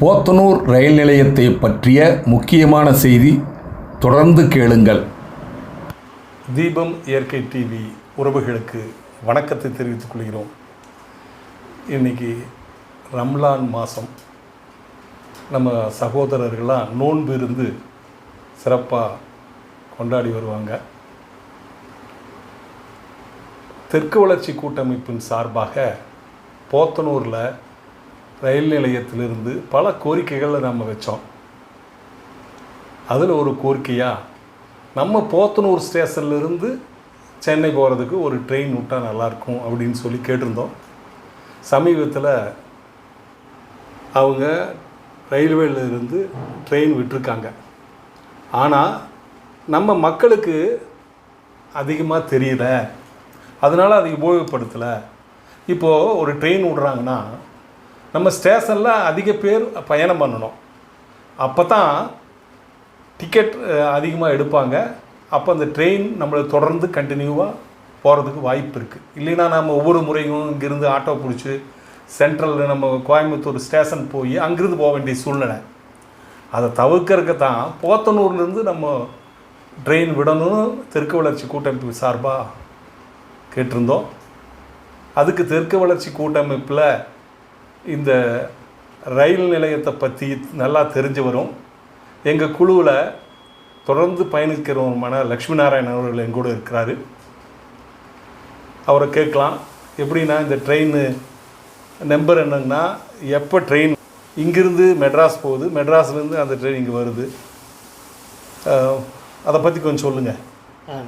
போத்தனூர் ரயில் நிலையத்தை பற்றிய முக்கியமான செய்தி தொடர்ந்து கேளுங்கள். தீபம் இயற்கை டிவி உறவுகளுக்கு வணக்கத்தை தெரிவித்துக் கொள்கிறோம். இன்னைக்கு ரம்லான் மாதம் நம்ம சகோதரர்கள்லாம் நோன்பு இருந்து சிறப்பாக கொண்டாடி வருவாங்க. தெற்கு வளர்ச்சி கூட்டமைப்பின் சார்பாக போத்தனூரில் ரயில் நிலையத்திலிருந்து பல கோரிக்கைகளை நம்ம வச்சோம். அதில் ஒரு கோரிக்கையாக நம்ம போத்தனூர் ஸ்டேஷன்லேருந்து சென்னை போகிறதுக்கு ஒரு ட்ரெயின் விட்டால் நல்லாயிருக்கும் அப்படின்னு சொல்லி கேட்டிருந்தோம். சமீபத்தில் அவங்க ரயில்வேலேருந்து ட்ரெயின் விட்டுருக்காங்க. ஆனால் நம்ம மக்களுக்கு அதிகமாக தெரியல. அதனால் அதை உபயோகப்படுத்தலை. இப்போது ஒரு ட்ரெயின் விடுறாங்கன்னா நம்ம ஸ்டேஷனில் அதிக பேர் பயணம் பண்ணணும். அப்போ தான் டிக்கெட் அதிகமாக எடுப்பாங்க. அப்போ அந்த ட்ரெயின் நம்மளை தொடர்ந்து கண்டினியூவாக போகிறதுக்கு வாய்ப்பு இருக்குது இல்லைன்னா நம்ம ஒவ்வொரு முறையும் இங்கேருந்து ஆட்டோ பிடிச்சி சென்ட்ரலில் நம்ம கோயம்புத்தூர் ஸ்டேஷன் போய் அங்கேருந்து போக வேண்டிய சூழ்நிலை. அதை தவிர்க்கறதுக்கு தான் போத்தனூர்லேருந்து நம்ம ட்ரெயின் விடணும்னு தெற்கு வளர்ச்சி கூட்டமைப்பு சார்பாக கேட்டிருந்தோம். அதுக்கு தெற்கு வளர்ச்சி கூட்டமைப்பில் இந்த ரயில் நிலையத்தை பற்றி நல்லா தெரிஞ்சு வரும். எங்கள் குழுவில் தொடர்ந்து பயணிக்கிறவருமான லக்ஷ்மி நாராயணன் அவர்கள் எங்கூட இருக்கிறாரு. அவரை கேட்கலாம். எப்படின்னா இந்த ட்ரெயின் நம்பர் என்னங்கன்னா எப்போ ட்ரெயின் இங்கிருந்து மெட்ராஸ் போகுது. மெட்ராஸ்லேருந்து அந்த ட்ரெயின் இங்கே வருது. அதை பற்றி கொஞ்சம் சொல்லுங்கள்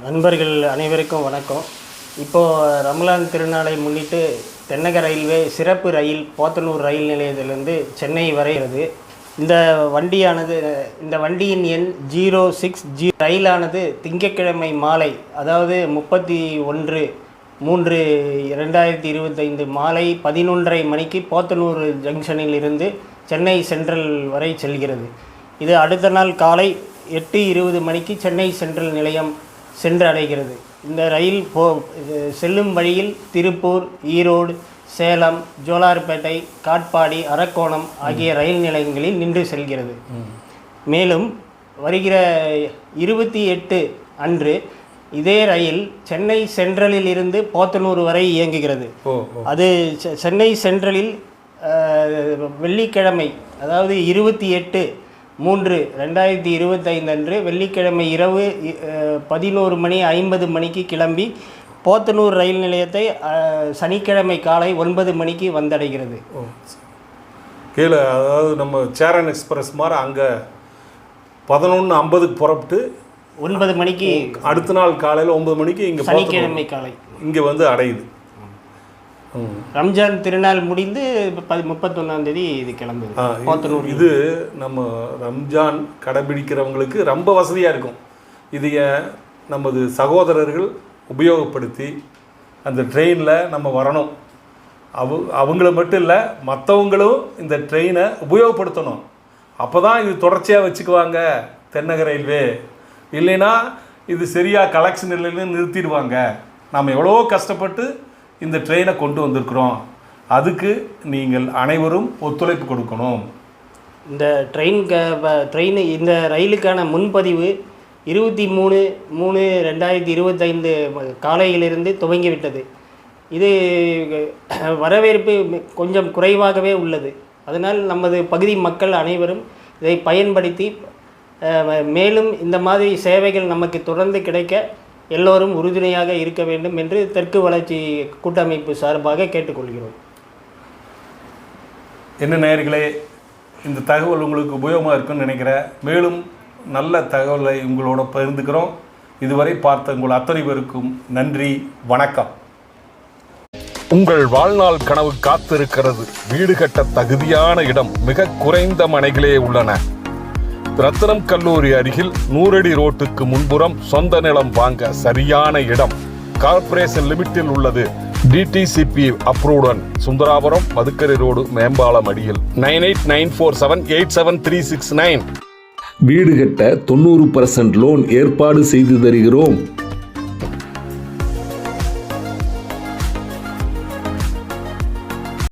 நண்பர்கள் அனைவருக்கும் வணக்கம். இப்போது ரம்லான் திருநாளை முன்னிட்டு தென்னக ரயில்வே சிறப்பு ரயில் போத்தனூர் ரயில் நிலையத்திலிருந்து சென்னை வரைகிறது. இந்த வண்டியானது இந்த வண்டியின் எண் ஜீரோ சிக்ஸ் ஜி ரயிலானது திங்கட்கிழமை மாலை அதாவது முப்பத்தி ஒன்று மூன்று ரெண்டாயிரத்தி இருபத்தைந்து மாலை பதினொன்றரை மணிக்கு போத்தனூர் ஜங்ஷனில் இருந்து சென்னை சென்ட்ரல் வரை செல்கிறது. இது அடுத்த நாள் காலை எட்டு இருபது மணிக்கு சென்னை சென்ட்ரல் நிலையம் சென்று அடைகிறது இந்த ரயில் போ செல்லும் வழியில் திருப்பூர் ஈரோடு சேலம் ஜோலார்பேட்டை காட்பாடி அரக்கோணம் ஆகிய ரயில் நிலையங்களில் நின்று செல்கிறது. மேலும் வருகிற இருபத்தி எட்டு அன்று இதே ரயில் சென்னை சென்ட்ரலில் இருந்து போத்தனூர் வரை இயங்குகிறது. அது செ- சென்னை சென்ட்ரலில் வெள்ளிக்கிழமை அதாவது இருபத்தி எட்டு மூன்று ரெண்டாயிரத்தி இருபத்தைந்து அன்று வெள்ளிக்கிழமை இரவு பதினோரு மணி ஐம்பது மணிக்கு கிளம்பி போத்தனூர் ரயில் நிலையத்தை சனிக்கிழமை காலை ஒன்பது மணிக்கு வந்தடைகிறது. ஓ கீழே அதாவது நம்ம சேரன் எக்ஸ்பிரஸ் மாதிரி அங்கே பதினொன்று ஐம்பதுக்கு புறப்பட்டு ஒன்பது மணிக்கு அடுத்த நாள் காலையில் ஒம்பது மணிக்கு இங்கே சனிக்கிழமை காலை. இங்கே வந்து அடையுது. ரம்ஜான் திருநாள் முடிந்து பதி முப்பத்தொன்னாம் தேதி இது கிளம்புது. போத்தனூர் இது நம்ம ரம்ஜான் கடைபிடிக்கிறவங்களுக்கு ரொம்ப வசதியாக இருக்கும். இது ஏன் நமது சகோதரர்கள் உபயோகப்படுத்தி அந்த ட்ரெயினில் நம்ம வரணும். அவ அவங்கள மட்டும் இல்லை மற்றவங்களும் இந்த ட்ரெயினை உபயோகப்படுத்தணும். அப்போ தான் இது தொடர்ச்சியாக வச்சுக்குவாங்க தென்னக ரயில்வே. இல்லைன்னா இது சரியாக கலெக்ஷன் இல்லைன்னு நிறுத்திடுவாங்க. நாம் எவ்வளோ கஷ்டப்பட்டு இந்த ட்ரெயினை கொண்டு வந்திருக்கிறோம். அதுக்கு நீங்கள் அனைவரும் ஒத்துழைப்பு கொடுக்கணும். இந்த ட்ரெயின் ட்ரெயின் இந்த ரயிலுக்கான முன்பதிவு இருபத்தி மூணு மூணு ரெண்டாயிரத்தி இருபத்தைந்து காலையிலிருந்து துவங்கிவிட்டது. இது வரவேற்பு கொஞ்சம் குறைவாகவே உள்ளது. அதனால் நமது பகுதி மக்கள் அனைவரும் இதை பயன்படுத்தி மேலும் இந்த மாதிரி சேவைகள் நமக்கு தொடர்ந்து கிடைக்க எல்லோரும் உறுதுணையாக இருக்க வேண்டும் என்று தெற்கு வளர்ச்சி கூட்டமைப்பு சார்பாக கேட்டுக்கொள்கிறோம். என்ன நேயர்களே இந்த தகவல் உங்களுக்கு உபயோகமாக இருக்குன்னு நினைக்கிறேன். மேலும் நல்ல தகவலை உங்களோட பகிர்ந்துக்கிறோம். இதுவரை பார்த்த உங்கள் அத்தனை பேருக்கும் நன்றி வணக்கம். உங்கள் வாழ்நாள் கனவு காத்திருக்கிறது. வீடு கட்ட தகுதியான இடம் மிக குறைந்த மனைகளே உள்ளன. ரத்தனம் கல்லூரி அருகில் நூறடி ரோட்டுக்கு முன்புறம் சொந்த நிலம் வாங்க சரியான இடம். கார்ப்பரேஷன் லிமிட்டில் உள்ளது. டிடிசிபி அப்ரூவுடன் சுந்தராபுரம் மதுக்கரை ரோடு மேம்பாலம் அடியில். Nine eight nine four seven eight seven three six nine. வீடு கட்ட தொண்ணூறு பர்சன்ட் லோன் ஏற்பாடு செய்து தருகிறோம்.